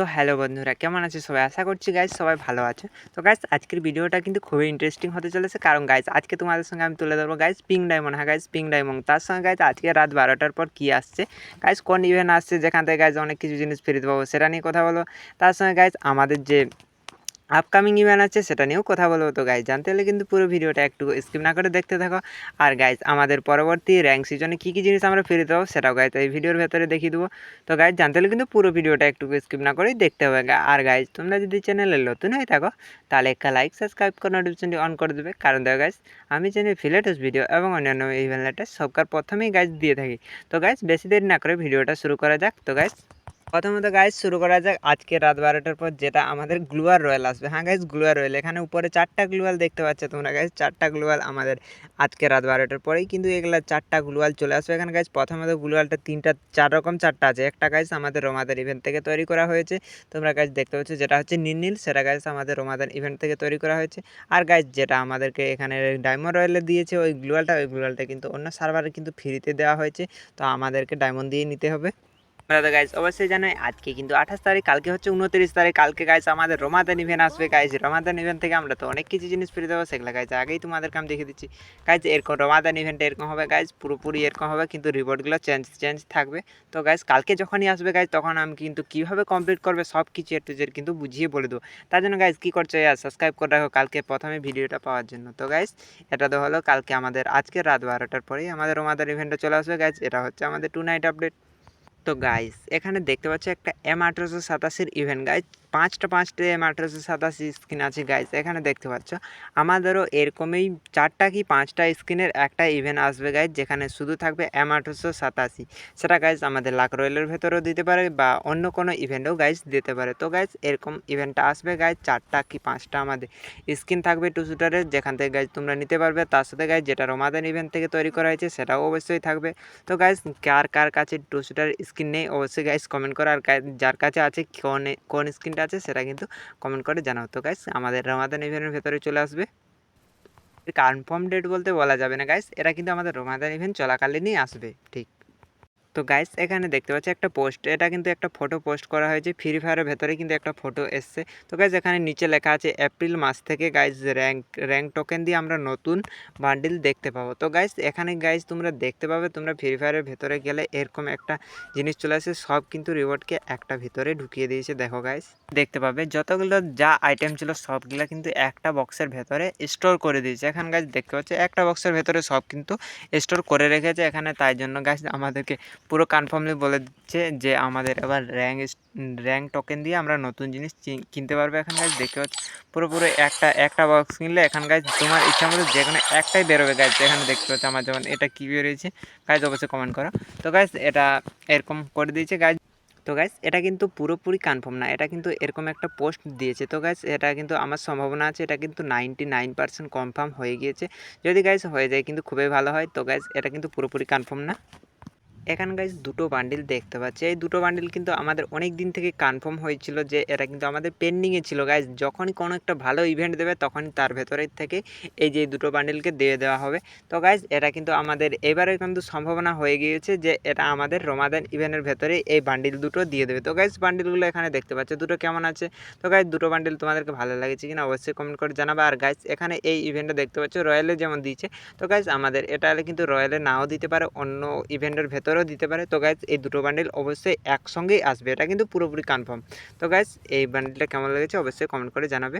তো হ্যালো বন্ধুরা, কেমন আছে সবাই? আশা করছি গাইজ সবাই ভালো আছে। তো গাইজ আজকের ভিডিওটা কিন্তু খুবই ইন্টারেস্টিং হতে চলেছে। কারণ গাইজ আজকে তোমাদের সঙ্গে আমি তুলে ধরবো গাইজ পিং ডায়মন্ড হ্যাঁ গাইজ পিং ডায়মন্ড তার সঙ্গে গাইজ আজকে রাত বারোটার পর কী আসছে? গাইজ কোন ইভেন্ট আসছে? যেখান থেকে গাইজ অনেক কিছু জিনিস ফিরে পাবো সেটা নিয়ে কথা বলো তার সঙ্গে গাইজ আমাদের যে আপকামিং ইভেন্ট আছে, সেটা নিয়েও কথা বলব। তো গাইজ জানতে হলে কিন্তু পুরো ভিডিওটা একটু স্কিপ না করে দেখতে থাকো। আর গাইজ আমাদের পরবর্তী র্যাঙ্ক সিজনে কী কী জিনিস আমরা ফিরে দেবো সেটাও গাইজ এই ভিডিওর ভেতরে দেখিয়ে দেবো। তো গাইজ জানতে হলে কিন্তু পুরো ভিডিওটা একটু স্কিপ না করেই দেখতে হবে। আর গাইজ তোমরা যদি চ্যানেলে নতুন হয়ে থাকো, তাহলে একটা লাইক সাবস্ক্রাইব করে নোটিফিকেশনটি অন করে দেবে। কারণ দেখো গাইজ আমি চ্যানেল ফিলেটাস ভিডিও এবং অন্যান্য ইভেন্ট লেটার সবকার প্রথমেই গাইজ দিয়ে থাকি। তো গাইজ বেশি দেরি না করে ভিডিওটা শুরু করা যাক। তো গাইজ প্রথমত গাইজ শুরু করা যাক। আজকে রাত বারোটার পর যেটা আমাদের গ্লুয়ার রয়েল আসবে। হ্যাঁ গাইজ গ্লুয়ার রয়্যাল। এখানে উপরে চারটা গ্লুয়াল দেখতে পাচ্ছ তোমরা গাইজ চারটা গ্লুয়াল আমাদের আজকে রাত বারোটার পরেই কিন্তু এগুলা চারটা গ্লুয়াল চলে আসবে। এখানে গাইজ প্রথমত গ্লুয়ালটা তিনটা, চার রকম চারটা আছে। একটা গাইজ আমাদের রোমাদার ইভেন্ট থেকে তৈরি করা হয়েছে। তোমরা গাইজ দেখতে পাচ্ছ যেটা হচ্ছে নীল সেটা গাইজ আমাদের রোমাদান ইভেন্ট থেকে তৈরি করা হয়েছে। আর গাইজ যেটা আমাদেরকে এখানে ডায়মন্ড রয়্যালে দিয়েছে, ওই গ্লুয়ালটা ওই গ্লুয়ালটা কিন্তু অন্য সার্ভারে কিন্তু ফ্রিতে দেওয়া হয়েছে। তো আমাদেরকে ডায়মন্ড দিয়ে নিতে হবে। তো গাইজ অবশ্যই জানাই, আজকে কিন্তু আঠাশ তারিখ, কালকে হচ্ছে উনত্রিশ তারিখ। কালকে গাইজ আমাদের রমাদান ইভেন্ট আসবে গাইজ রমাদান ইভেন্ট থেকে আমরা তো অনেক কিছু জিনিস ফিরে দেবো সেগুলো গাইজ আগেই তোমাদেরকে আমি দেখে দিচ্ছি। গাইজ এরকম রমাদান ইভেন্ট এরকম হবে গাইজ পুরোপুরি এরকম হবে, কিন্তু রিপোর্টগুলো চেঞ্জ চেঞ্জ থাকবে। তো গাইজ কালকে যখনই আসবে গাইজ তখন আমি কিন্তু কীভাবে কমপ্লিট করবে, সব কিছু একটু জেড কিন্তু বুঝিয়ে বলে দেবো। তার জন্য গাইজ কী করছ ইয়ার সাবস্ক্রাইব করে রাখো, কালকে প্রথমে ভিডিওটা পাওয়ার জন্য। তো গাইজ এটা তো হলো কালকে আমাদের আজকে রাত বারোটার পরেই আমাদের রমাদান ইভেন্টে চলে আসবে গাইজ এটা হচ্ছে আমাদের টু নাইট আপডেট তো গাইস এখানে দেখতে পাচ্ছি একটা এম আঠারোশো সাতাশির ইভেন্ট গাইজ পাঁচটা পাঁচটা এম আঠারোশো সাতাশি স্ক্রিন আছে গাইজ এখানে দেখতে পাচ্ছ। আমাদেরও এরকমই চারটা কি পাঁচটা স্ক্রিনের একটা ইভেন্ট আসবে গাইজ যেখানে শুধু থাকবে এম আঠারোশো সাতাশি। সেটা গাইজ আমাদের লাক রয়েলের ভেতরেও দিতে পারে বা অন্য কোনো ইভেন্টেও গাইজ দিতে পারে। তো গাইজ এরকম ইভেন্টটা আসবে গাইজ চারটা কি পাঁচটা আমাদের স্ক্রিন থাকবে টু শুটারের যেখান থেকে গাইজ তোমরা নিতে পারবে। তার সাথে গাইজ যেটা রমাদান ইভেন্ট থেকে তৈরি করা হয়েছে, সেটাও অবশ্যই থাকবে। তো গাইজ কার কার কাছে টু শুটার স্ক্রিন নেই, অবশ্যই গাইজ কমেন্ট করো। আর যার কাছে আছে, কোন কোন স্ক্রিনটা আছে সেটা কিন্তু কমেন্ট করে জানাও। তো গাইস আমাদের রমাদান ইভেন্টের ভেতরে চলে আসবে। কনফার্ম ডেট বলতে বলা যাবে না গাইস এটা কিন্তু আমাদের রমাদান ইভেন্ট চলাকালীনই আসবে, ঠিক। তো গাইস এখানে দেখতে পাচ্ছি একটা পোস্ট এটা কিন্তু একটা ফটো পোস্ট করা হয়েছে ফ্রি ফায়ারের ভেতরে কিন্তু একটা ফটো এসছে। তো গাইজ এখানে নিচে লেখা আছে এপ্রিল মাস থেকে গাইজ র্যাঙ্ক র্যাঙ্ক টোকেন দিয়ে আমরা নতুন বান্ডিল দেখতে পাবো। তো গাইজ এখানে গাইজ তোমরা দেখতে পাবে, তোমরা ফ্রি ফায়ারের ভেতরে গেলে এরকম একটা জিনিস চলে আসে, সব কিন্তু রিওয়ার্ডকে একটা ভিতরে ঢুকিয়ে দিয়েছে, দেখো গাইজ দেখতে পাবে, যতগুলো যা আইটেম ছিল, সবগুলো কিন্তু একটা বক্সের ভেতরে স্টোর করে দিয়েছে। এখানে গাইজ দেখতে পাচ্ছ, একটা বক্সের ভেতরে সব কিন্তু স্টোর করে রেখেছে, এখানে তাই জন্য গাইজ আমাদেরকে পুরো কনফার্মলি বলে দিচ্ছে যে আমাদের এবার র্যাঙ্ক র্যাঙ্ক টোকেন দিয়ে আমরা নতুন জিনিস কিনতে পারব এখানে গাছ দেখতে পাচ্ছি পুরো পুরো একটা একটা বক্স কিনলে এখান গাছ তোমার ইচ্ছা মতো যে কোনো একটাই বেরোবে গাছ এখানে দেখতে পাচ্ছি আমার যেমন এটা কী বেরিয়েছে গাছ অবশ্যই কমেন্ট করো। তো গাছ এটা এরকম করে দিয়েছে গাছ তো গাইস এটা কিন্তু পুরোপুরি কনফার্ম না, এটা কিন্তু এরকম একটা পোস্ট দিয়েছে। তো গাইস এটা কিন্তু আমার সম্ভাবনা আছে, এটা কিন্তু নাইনটি নাইন পার্সেন্ট কনফার্ম হয়ে গিয়েছে। যদি গাইস হয়ে যায়, কিন্তু খুবই ভালো হয়। তো গাইস এটা কিন্তু পুরোপুরি কনফার্ম না। এখানে গাইজ দুটো বান্ডিল দেখতে পাচ্ছি। এই দুটো বান্ডিল কিন্তু আমাদের অনেক দিন থেকে কনফার্ম হয়েছিল যে এটা কিন্তু আমাদের পেন্ডিংয়ে ছিল। গাইজ যখনই কোনো একটা ভালো ইভেন্ট দেবে, তখনই তার ভেতরে থেকে এই যে দুটো বান্ডিলকে দিয়ে দেওয়া হবে। তো গাইজ এটা কিন্তু আমাদের এবারে কিন্তু সম্ভাবনা হয়ে গিয়েছে যে এটা আমাদের রমাদান ইভেন্টের ভেতরে এই বান্ডিল দুটো দিয়ে দেবে। তো গাইজ বান্ডিলগুলো এখানে দেখতে পাচ্ছ, দুটো কেমন আছে? তো গাইজ দুটো বান্ডিল তোমাদেরকে ভালো লাগেছে কিনা অবশ্যই কমেন্ট করে জানাবে। আর গাইজ এখানে এই ইভেন্টটা দেখতে পাচ্ছ রয়্যালে যেমন দিয়েছে। তো গাইজ আমাদের এটা কিন্তু রয়্যালে নাও দিতে পারে, অন্য ইভেন্টের ভেতরেও দিতে পারে। তো গাইজ এই দুটো বান্ডিল অবশ্যই একসঙ্গেই আসবে। এটা কিন্তু পুরোপুরি কনফার্ম তো গাইজ এই বান্ডিলটা কেমন লেগেছে অবশ্যই কমেন্ট করে জানাবে।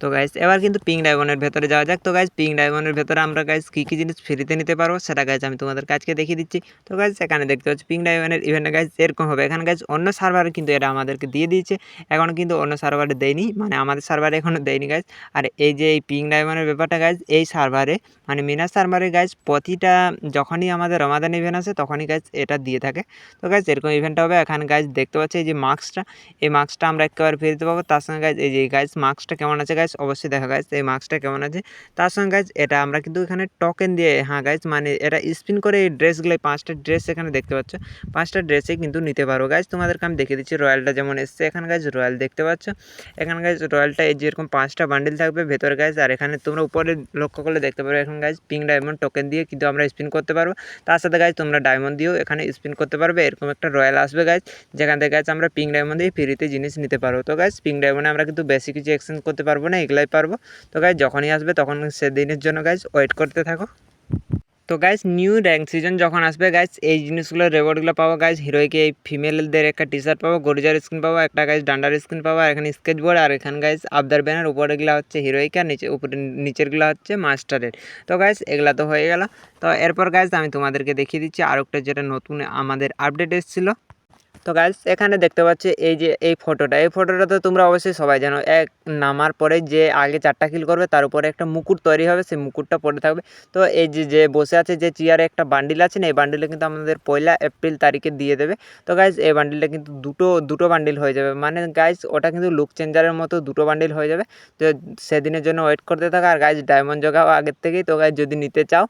তো গাইজ এবার কিন্তু পিঙ্ক ডায়মন্ডের ভেতরে যাওয়া যাক। তো গাইজ পিঙ্ক ডায়মন্ডের ভেতরে আমরা গাইজ কী কী জিনিস ফ্রিতে নিতে পারব সেটা গাইজ আমি তোমাদের কাজকে দেখিয়ে দিচ্ছি। তো গাইজ এখানে দেখতে পাচ্ছি পিঙ্ক ডায়মন্ডের ইভেন্টে গাইজ এরকম হবে। এখানে গাইজ অন্য সার্ভারে কিন্তু এটা আমাদেরকে দিয়ে দিয়েছে। এখন কিন্তু অন্য সার্ভারে দেয়নি। মানে আমাদের সার্ভারে এখনও দেয়নি গাইজ আর এই যে এই পিঙ্ক ডায়মন্ডের ব্যাপারটা গাইজ এই সার্ভারে মানে মিনা সার্ভারে গাইজ প্রতিটা যখনই আমাদের রমাদান ইভেন্ট আসে তখনই গাইজ এটা দিয়ে থাকে। তো গাইজ এরকম ইভেন্টটা হবে। এখানে গাইজ দেখতে পাচ্ছি এই যে মাস্কটা এই মাস্কটা আমরা একেবারে ফিরে দিতে পারব তার সঙ্গে গাইজ এই যে গাইজ মাস্কটা কেমন আছে গাইজ গাইজ অবশ্যই দেখা গাইজ এই মাস্কটা কেমন আছে? তার সঙ্গে গাইজ এটা আমরা কিন্তু এখানে টোকেন দিয়ে হ্যাঁ গাইজ মানে এটা স্পিন করে এই ড্রেসগুলো পাঁচটা ড্রেস এখানে দেখতে পাচ্ছ। পাঁচটা ড্রেসে কিন্তু নিতে পারো গাইজ তোমাদেরকে আমি দেখিয়ে দিচ্ছি রয়্যালটা যেমন এসছে। এখানে গাইজ রয়্যাল দেখতে পাচ্ছ। এখানে গাইজ রয়্যালটা এই যেরকম পাঁচটা বান্ডিল থাকবে ভেতরে গাইজ আর এখানে তোমরা উপরে লক্ষ্য করলে দেখতে পারো, এখন গাইজ পিঙ্ক ডায়মন্ড টোকেন দিয়ে কিন্তু আমরা স্পিন করতে পারব। তার সাথে গাইজ তোমরা ডায়মন্ড দিয়েও এখানে স্পিন করতে পারবে, এরকম একটা রয়্যাল আসবে গাইজ যেখান থেকে গাইজ আমরা পিঙ্ক ডায়মন্ড দিয়ে ফ্রিতে জিনিস নিতে পারব। তো গাইজ পিঙ্ক ডায়মন্ডে আমরা কিন্তু বেশি কিছু এক্সচেঞ্জ করতে পারব না এগুলাই পারব। তো গাইজ যখনই আসবে তখন সেদিনের জন্য গাইজ ওয়েট করতে থাকো। তো গাইজ নিউ র্যাঙ্ক সিজন যখন আসবে গাইজ এই জিনিসগুলো রেওয়ার্ডগুলো পাবো গাইজ হিরোইকে এই ফিমেলদের একটা টি শার্ট পাবো গরিজার স্কিন পাবো, একটা গাইজ ডান্ডার স্ক্রিন পাবো, আর এখানে স্কেচ বোর্ড আর এখানে গাইজ আবদার ব্যানার উপরেগুলো হচ্ছে হিরোইকে আর নিচে, উপরে নিচেরগুলো হচ্ছে মাস্টারের তো গাইজ এগুলা তো হয়ে গেল। তো এরপর গাইজ আমি তোমাদেরকে দেখিয়ে দিচ্ছি আর একটা যেটা নতুন আমাদের আপডেট এসেছিল। তো গাইজ এখানে দেখতে পাচ্ছি এই যে এই ফটোটা এই ফটোটা তো তোমরা অবশ্যই সবাই জানো, এক নামার পরে যে আগে চারটা কিল করবে, তার উপরে একটা মুকুট তৈরি হবে, সেই মুকুটটা পড়ে থাকবে। তো এই যে যে বসে আছে যে চেয়ারে একটা বান্ডিল আছে না, এই বান্ডিলে কিন্তু আমাদের পয়লা এপ্রিল তারিখে দিয়ে দেবে। তো গাইজ এই বান্ডিলটা কিন্তু দুটো দুটো বান্ডিল হয়ে যাবে। মানে গাইজ ওটা কিন্তু লুক চেঞ্জারের মতো দুটো বান্ডিল হয়ে যাবে। তো সেদিনের জন্য ওয়েট করতে থাকা। আর গাইজ ডায়মন্ড জোগাও আগের থেকেই। তো গাইজ যদি নিতে চাও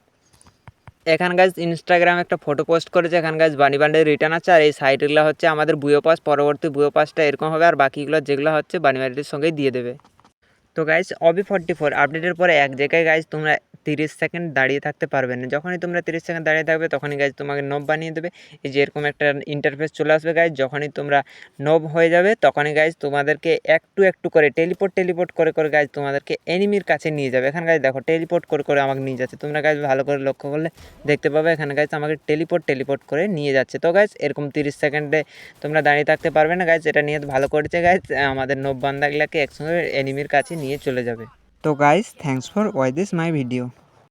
এখান গাছ ইনস্টাগ্রামে একটা ফটো পোস্ট করেছে এখান গাছ বানি বান্ডের রিটার্ন আছে, আর এই সাইটগুলো হচ্ছে আমাদের বুয়ো পাস পরবর্তী বুয়ো পাসটা এরকম হবে, আর বাকিগুলো যেগুলো হচ্ছে বানি বান্ডের সঙ্গেই দিয়ে দেবে। তো গাইজ অবি ফর্টি ফোর আপডেটের পরে এক জায়গায় গাইজ তোমরা তিরিশ সেকেন্ড দাঁড়িয়ে থাকতে পারবে না। যখনই তোমরা তিরিশ সেকেন্ড দাঁড়িয়ে থাকবে, তখনই গাইজ তোমাকে নব বানিয়ে দেবে। এই যে এরকম একটা ইন্টারফেস চলে আসবে গাইজ যখনই তোমরা নব হয়ে যাবে, তখনই গাইজ তোমাদেরকে একটু একটু করে টেলিপোর্ট টেলিপোর্ট করে করে গাইজ তোমাদেরকে এনিমির কাছে নিয়ে যাবে। এখানে গাইজ দেখো টেলিপোর্ট করে করে আমাকে নিয়ে যাচ্ছে। তোমরা গাইজ ভালো করে লক্ষ্য করলে দেখতে পাবে, এখানে গাইজ আমাকে টেলিপোর্ট টেলিপোর্ট করে নিয়ে যাচ্ছে। তো গাইজ এরকম তিরিশ সেকেন্ডে তোমরা দাঁড়িয়ে থাকতে পারবে না গাইজ এটা নিয়ে ভালো করেছে গাইজ আমাদের নব বান্দাগুলাকে একসঙ্গে এনিমির কাছে নিয়ে চলে যাবে। So, guys thanks for watching my video.